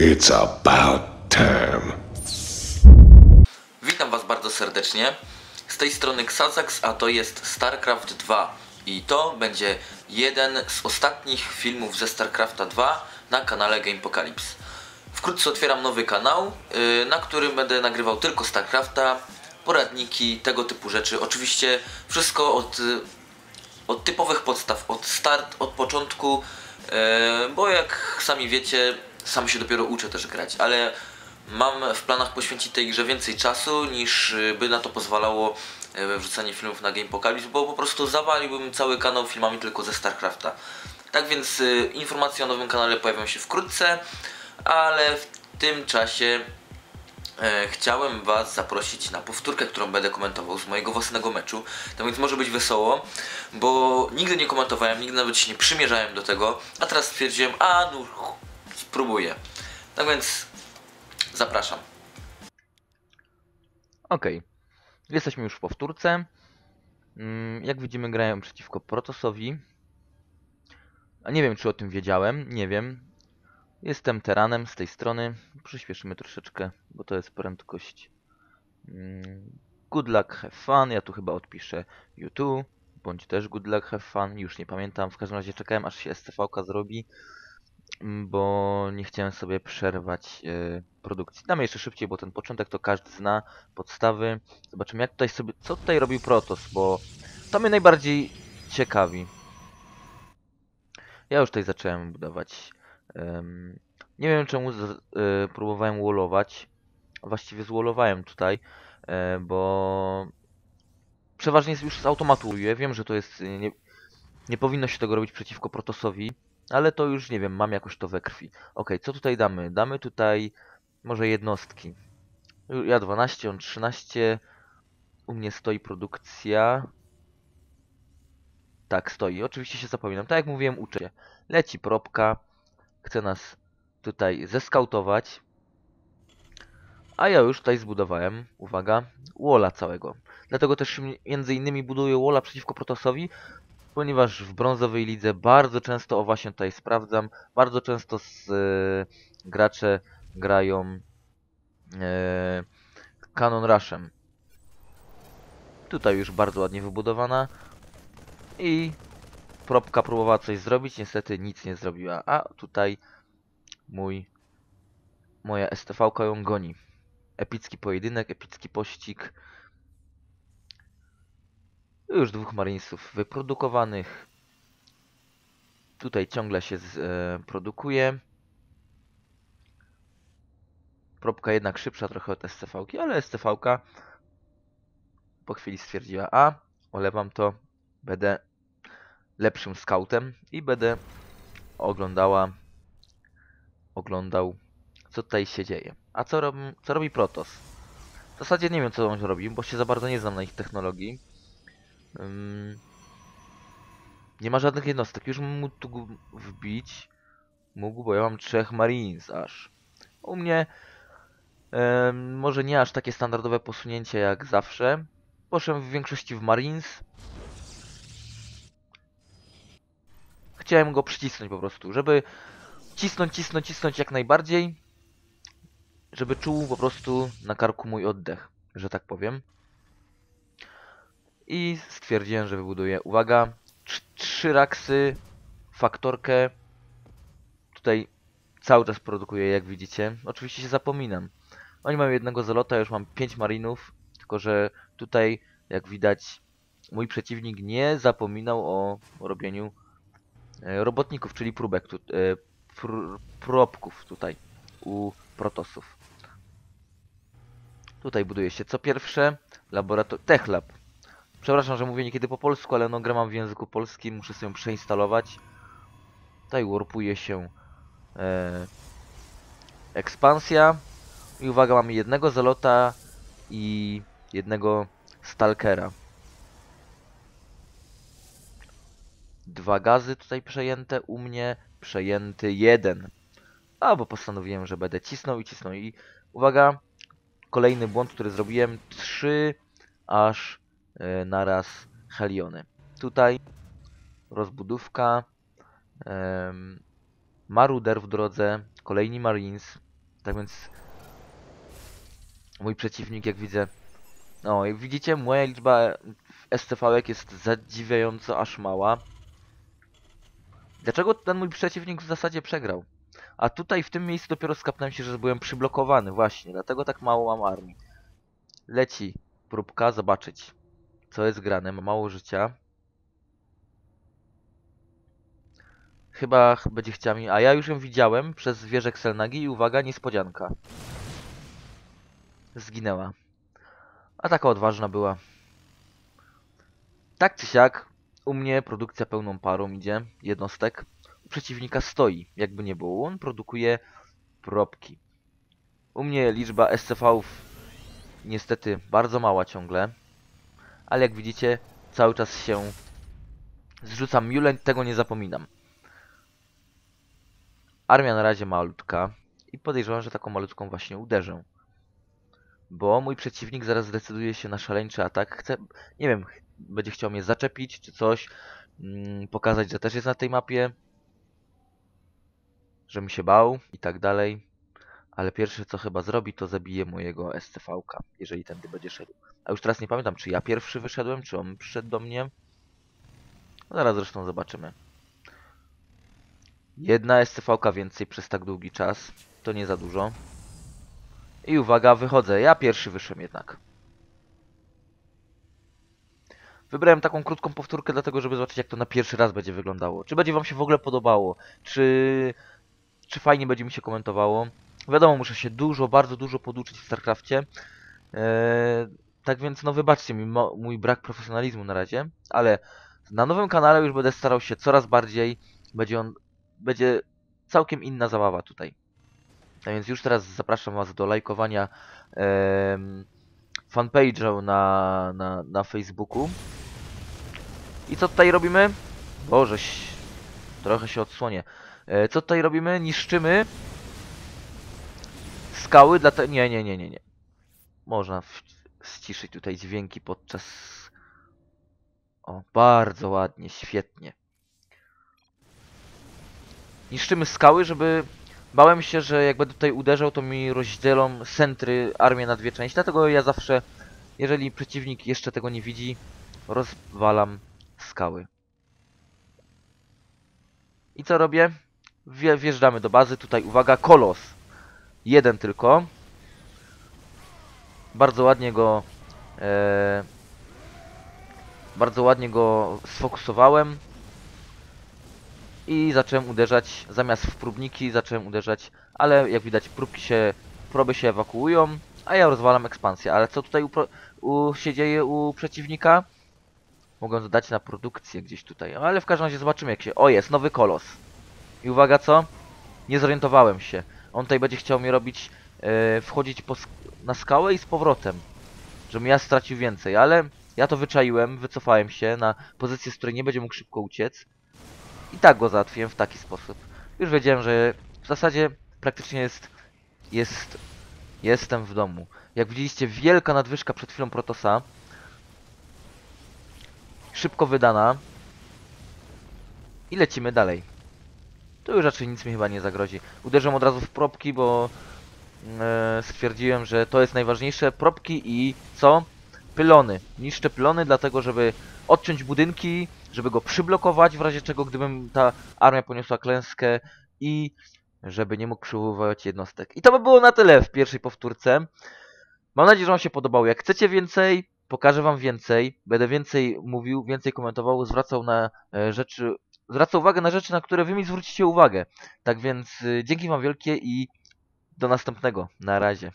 It's about time. Witam Was bardzo serdecznie. Z tej strony Xazax, a to jest StarCraft 2. I to będzie jeden z ostatnich filmów ze StarCrafta 2 na kanale Gamepocalypse. Wkrótce otwieram nowy kanał, yy, na którym będę nagrywał tylko StarCrafta, poradniki, tego typu rzeczy. Oczywiście wszystko od, y, od typowych podstaw, od start, od początku, yy, bo jak sami wiecie, sam się dopiero uczę też grać, ale mam w planach poświęcić tej grze więcej czasu niż y, by na to pozwalało y, wrzucanie filmów na Gamepocalypse, bo po prostu zawaliłbym cały kanał filmami tylko ze StarCrafta. Tak więc y, informacje o nowym kanale pojawią się wkrótce, ale w tym czasie e, chciałem Was zaprosić na powtórkę, którą będę komentował z mojego własnego meczu. Tak więc może być wesoło, bo nigdy nie komentowałem, nigdy nawet się nie przymierzałem do tego, a teraz stwierdziłem, a no spróbuję. Tak więc zapraszam. Okej, jesteśmy już w powtórce. Mm, Jak widzimy, grają przeciwko Protosowi. A nie wiem, czy o tym wiedziałem, nie wiem. Jestem teranem z tej strony. Przyspieszymy troszeczkę, bo to jest prędkość. Mm, Good luck, have fun. Ja tu chyba odpiszę YouTube, bądź też good luck, have fun. Już nie pamiętam. W każdym razie czekałem, aż się STV zrobi, bo nie chciałem sobie przerwać e, produkcji. Damy jeszcze szybciej, bo ten początek to każdy zna podstawy. Zobaczymy jak tutaj sobie, co tutaj robił Protos, bo to mnie najbardziej ciekawi. Ja już tutaj zacząłem budować. nie wiem czemu e, próbowałem wallować. Właściwie zwolowałem tutaj, e, bo przeważnie już z automatu uluję. Wiem, że to jest, nie, nie powinno się tego robić przeciwko Protosowi, ale to już nie wiem, mam jakoś to we krwi. Ok, co tutaj damy? Damy tutaj może jednostki. Ja 12, on 13. U mnie stoi produkcja. Tak, stoi. Oczywiście się zapominam. Tak jak mówiłem, uczę się. Leci propka. Chce nas tutaj zeskautować. A ja już tutaj zbudowałem, uwaga, walla całego. Dlatego też między innymi buduję walla przeciwko Protosowi, ponieważ w brązowej lidze bardzo często, o właśnie tutaj sprawdzam, bardzo często z, e, gracze grają e, Canon Rushem. Tutaj już bardzo ładnie wybudowana. I propka próbowała coś zrobić, niestety nic nie zrobiła. A tutaj mój moja STV ją goni. Epicki pojedynek, epicki pościg. Już dwóch marinesów wyprodukowanych. Tutaj ciągle się z, e, produkuje. Propka jednak szybsza trochę od SCV-ki, ale SCV-ka po chwili stwierdziła, a olewam to, będę lepszym scoutem i będę oglądała, oglądał, co tutaj się dzieje. A co, rob, co robi Protos? W zasadzie nie wiem, co on robi, bo się za bardzo nie znam na ich technologii. Nie ma żadnych jednostek. Już mógł tu wbić. Mógł, bo ja mam trzech Marines aż. U mnie może nie aż takie standardowe posunięcie jak zawsze. Poszedłem w większości w Marines. Chciałem go przycisnąć po prostu, żeby cisnąć, cisnąć, cisnąć jak najbardziej. Żeby czuł po prostu na karku mój oddech, że tak powiem. I stwierdziłem, że wybuduję, uwaga, trz- trzy raksy, faktorkę. Tutaj cały czas produkuję, jak widzicie. Oczywiście się zapominam. Oni mają jednego zalota, już mam 5 marinów, tylko że tutaj, jak widać, mój przeciwnik nie zapominał o, robieniu e, robotników, czyli próbek, tu, e, pr, probków tutaj u protosów. Tutaj buduje się co pierwsze laboratorium, TechLab. Przepraszam, że mówię niekiedy po polsku, ale no grę mam w języku polskim, muszę sobie ją przeinstalować. Tutaj warpuje się e, ekspansja. I uwaga, mamy jednego Zalota i jednego Stalkera. Dwa gazy tutaj przejęte, u mnie przejęty jeden. A, bo postanowiłem, że będę cisnął i cisnął. I uwaga, kolejny błąd, który zrobiłem. Trzy aż naraz Heliony. Tutaj rozbudówka. Maruder w drodze, kolejni Marines. Tak więc mój przeciwnik, jak widzę, no jak widzicie, moja liczba STV jest zadziwiająco aż mała. Dlaczego ten mój przeciwnik w zasadzie przegrał? A tutaj w tym miejscu dopiero skapnąłem się, że byłem przyblokowany właśnie, dlatego tak mało mam armii. Leci próbka, zobaczyć co jest grane, ma mało życia. Chyba ch- będzie chciała mi... A ja już ją widziałem przez wieżę Xelnagi i uwaga, niespodzianka. Zginęła. A taka odważna była. Tak czy siak, u mnie produkcja pełną parą idzie, jednostek. U przeciwnika stoi, jakby nie było. On produkuje probki. U mnie liczba SCV-ów niestety bardzo mała ciągle. Ale jak widzicie, cały czas się zrzucam Mule, tego nie zapominam. Armia na razie malutka i podejrzewam, że taką malutką właśnie uderzę. Bo mój przeciwnik zaraz zdecyduje się na szaleńczy atak. Chce, nie wiem, będzie chciał mnie zaczepić czy coś, mm, pokazać, że też jest na tej mapie, że mi się bał i tak dalej. Ale pierwsze co chyba zrobi, to zabije mojego SCV-ka, jeżeli tędy będzie szedł. A już teraz nie pamiętam, czy ja pierwszy wyszedłem, czy on przyszedł do mnie. No zaraz zresztą zobaczymy. Jedna SCV-ka więcej przez tak długi czas. To nie za dużo. I uwaga, wychodzę. Ja pierwszy wyszedłem jednak. Wybrałem taką krótką powtórkę dlatego, żeby zobaczyć jak to na pierwszy raz będzie wyglądało. Czy będzie wam się w ogóle podobało? Czy, czy fajnie będzie mi się komentowało? Wiadomo, muszę się dużo, bardzo dużo poduczyć w StarCrafcie. Eee, tak więc no wybaczcie mi mój brak profesjonalizmu na razie, ale na nowym kanale już będę starał się coraz bardziej. Będzie on, będzie całkiem inna zabawa tutaj. A więc już teraz zapraszam Was do lajkowania fanpage'u na, na, na Facebooku. I co tutaj robimy? Boże, trochę się odsłonię. E, co tutaj robimy? Niszczymy skały dla te... Nie, nie, nie, nie, nie. Można w... ściszyć tutaj dźwięki podczas... O, bardzo ładnie, świetnie. Niszczymy skały, żeby... Bałem się, że jak będę tutaj uderzał, to mi rozdzielą centry armię na dwie części. Dlatego ja zawsze, jeżeli przeciwnik jeszcze tego nie widzi, rozwalam skały. I co robię? Wje- Wjeżdżamy do bazy. Tutaj uwaga, kolos. Jeden tylko. Bardzo ładnie go... E, bardzo ładnie go sfokusowałem. I zacząłem uderzać, zamiast w próbniki zacząłem uderzać, ale jak widać próbki się, proby się ewakuują, a ja rozwalam ekspansję. Ale co tutaj u, u, się dzieje u przeciwnika? Mogę dodać na produkcję gdzieś tutaj, ale w każdym razie zobaczymy jak się... O jest, nowy kolos. I uwaga co? Nie zorientowałem się. On tutaj będzie chciał mi robić, e, wchodzić sk- na skałę i z powrotem. Żebym ja stracił więcej, ale ja to wyczaiłem, wycofałem się na pozycję, z której nie będzie mógł szybko uciec. I tak go załatwiłem w taki sposób. Już wiedziałem, że w zasadzie praktycznie jest, jest, jestem w domu. Jak widzieliście, wielka nadwyżka przed chwilą Protosa. Szybko wydana. I lecimy dalej. Tu już raczej nic mi chyba nie zagrozi. Uderzę od razu w probki, bo e, stwierdziłem, że to jest najważniejsze. Probki i co? Pylony. Niszczę pylony, dlatego żeby odciąć budynki, żeby go przyblokować, w razie czego gdybym ta armia poniosła klęskę i żeby nie mógł przywoływać jednostek. I to by było na tyle w pierwszej powtórce. Mam nadzieję, że Wam się podobało. Jak chcecie więcej, pokażę Wam więcej. Będę więcej mówił, więcej komentował, zwracał na e, rzeczy, zwracał uwagę na rzeczy, na które Wy mi zwrócicie uwagę. Tak więc y, dzięki Wam wielkie i do następnego. Na razie.